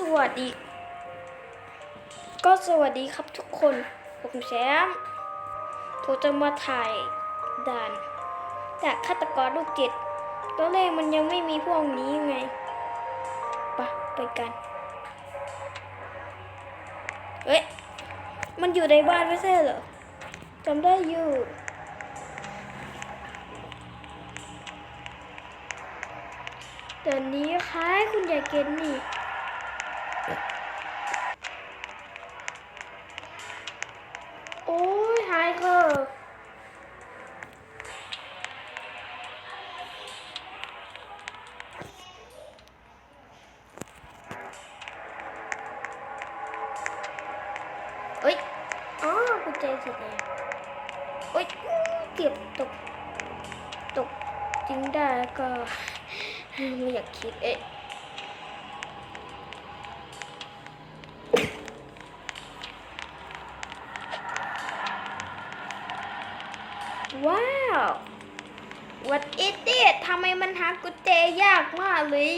สวัสดี ก็สวัสดีครับทุกคนผมแชมป์ผมจะมาถ่ายด่าน จากฆาตกรลูกจิตตอนแรกมันยังไม่มีพวกนี้ไงไปะไปกัน เอ้ยมันอยู่ในบ้านไม่ใช่เหรอจำได้อยู่เดี๋ยวนี้คล้ายคุณยายเกนนี่ โอ้ยหายเถอะเอ้ยอ๋อกุญแจสีแดงเอ้ยเก็บตก ตกจริงได้ก็ไม่อยากคิดเอ๊ะ ว้าว what is it ทำไมมันหากุญแจยากมากเลย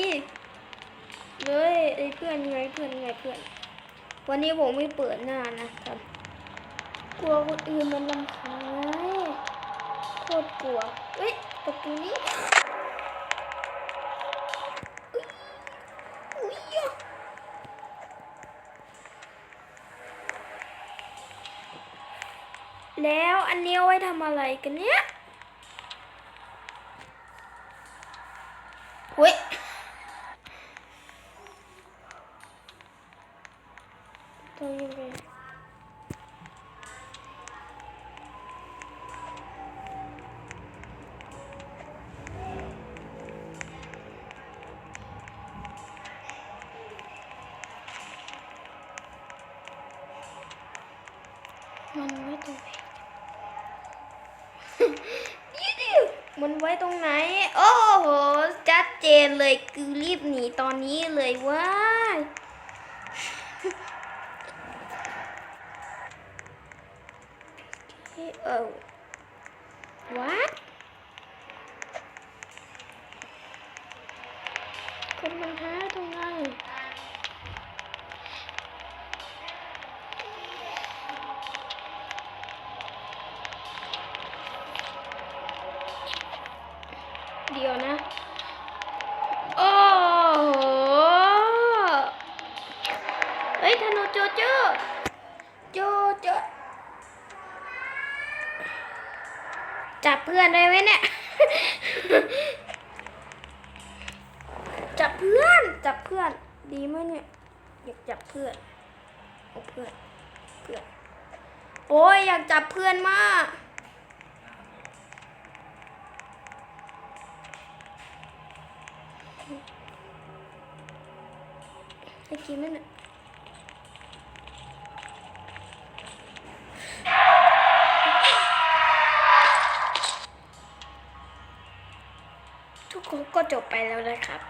เลยไอ้เพื่อนไงเพื่อนไงเพื่อน วันนี้ผมไม่เปิดหน้านะครับ กลัวคนอื่นมันลำคาญโคตรกลัวเอ้ยประตูนี้ แล้วอันนี้เอาไว้ทำอะไรกันเนี่ยเฮ้ยตัวยังไงมันไว้ตรง มันไว้ตรงไหน โอ้โหชัดเจนเลยคือรีบหนีตอนนี้เลยว้ายเออ จับเพื่อนได้ไหมเนี่ย จับเพื่อน จับเพื่อน ดีไหมเนี่ยอยากจับเพื่อนโอ้เพื่อน เพื่อน โอ้ยอยากจับเพื่อนมากให้กินไหมเนี่ย ก็จบไปแล้วนะครับ